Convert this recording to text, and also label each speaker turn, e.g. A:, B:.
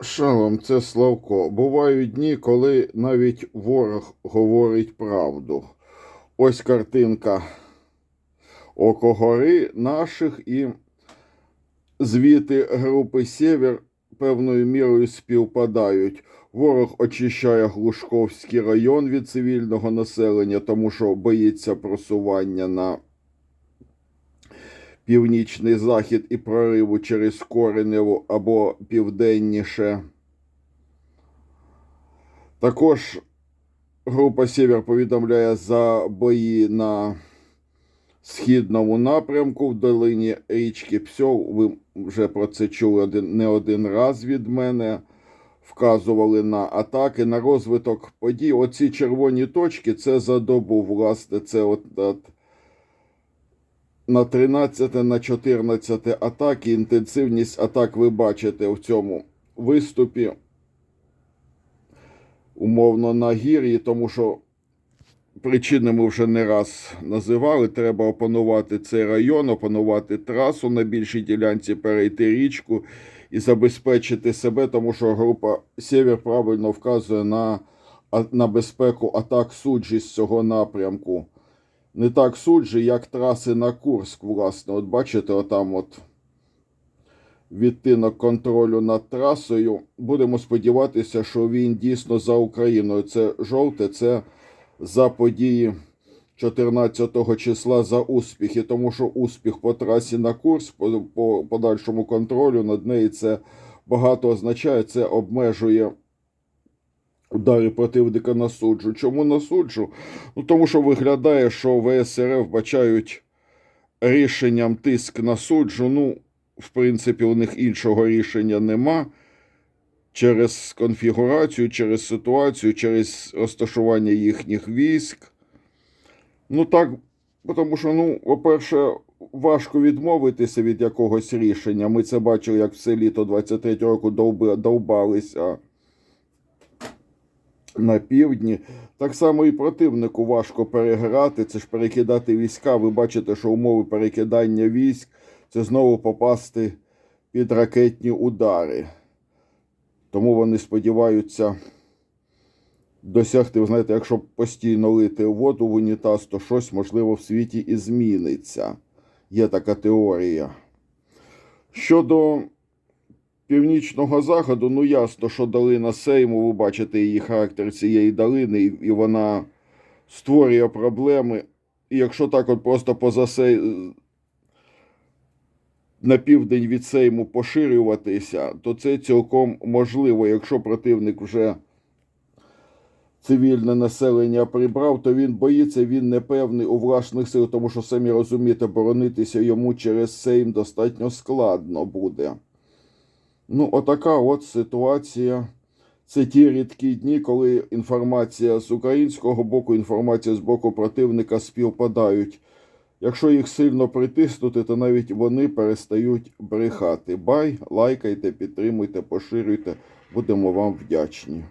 A: Шалом, це Славко. Бувають дні, коли навіть ворог говорить правду. Ось картинка Око гори наших і звіти групи Сєвєр певною мірою співпадають. Ворог очищає Глушковський район від цивільного населення, тому що боїться просування на північний захід і прориву через Кореневу або південніше. Також група Сєвєр повідомляє за бої на східному напрямку в долині річки Псьов. Ви вже про це чули не один раз від мене. Вказували на атаки, на розвиток подій. Оці червоні точки це за добу, власне, це от, от на 13, на 14 атаки. Інтенсивність атак ви бачите в цьому виступі. Умовно на гір'ї, тому що причини ми вже не раз називали. Треба опанувати цей район, опанувати трасу на більшій ділянці, перейти річку і забезпечити себе, тому що група Сєвєр правильно вказує на, на безпеку атак суджі з цього напрямку. Не так суджі, як траси на Курськ, власне. От бачите, отам от відтинок контролю над трасою. Будемо сподіватися, що він дійсно за Україною. Це жовте, це за події 14 числа за успіхи, тому що успіх по трасі на курс, по, по подальшому контролю над нею це багато означає, це обмежує удари противника на суджу. Чому на суджу? Ну, тому що виглядає, що ВСРФ бачають рішенням тиск на суджу. Ну, в принципі, у них іншого рішення нема. Через конфігурацію, через ситуацію, через розташування їхніх військ. Ну так, тому що, ну, по-перше, важко відмовитися від якогось рішення. Ми це бачили, як все літо 23 року довбалися на півдні. Так само і противнику важко переграти, це ж перекидати війська. Ви бачите, що умови перекидання військ це знову попасти під ракетні удари. Тому вони сподіваються досягти, ви знаєте, якщо постійно лити воду в унітаз, то щось можливо в світі і зміниться. Є така теорія. Щодо північного заходу, ну ясно, що долина Сейму, ви бачите її характер цієї долини, і вона створює проблеми. І якщо так от просто поза сей... на південь від Сейму поширюватися, то це цілком можливо, якщо противник вже цивільне населення прибрав, то він боїться, він непевний у власних сил, тому що самі розумієте, боронитися йому через Сейм достатньо складно буде. Ну, отака от ситуація. Це ті рідкі дні, коли інформація з українського боку, інформація з боку противника співпадають. Якщо їх сильно притиснути, то навіть вони перестають брехати. Бай, лайкайте, підтримуйте, поширюйте. Будемо вам вдячні.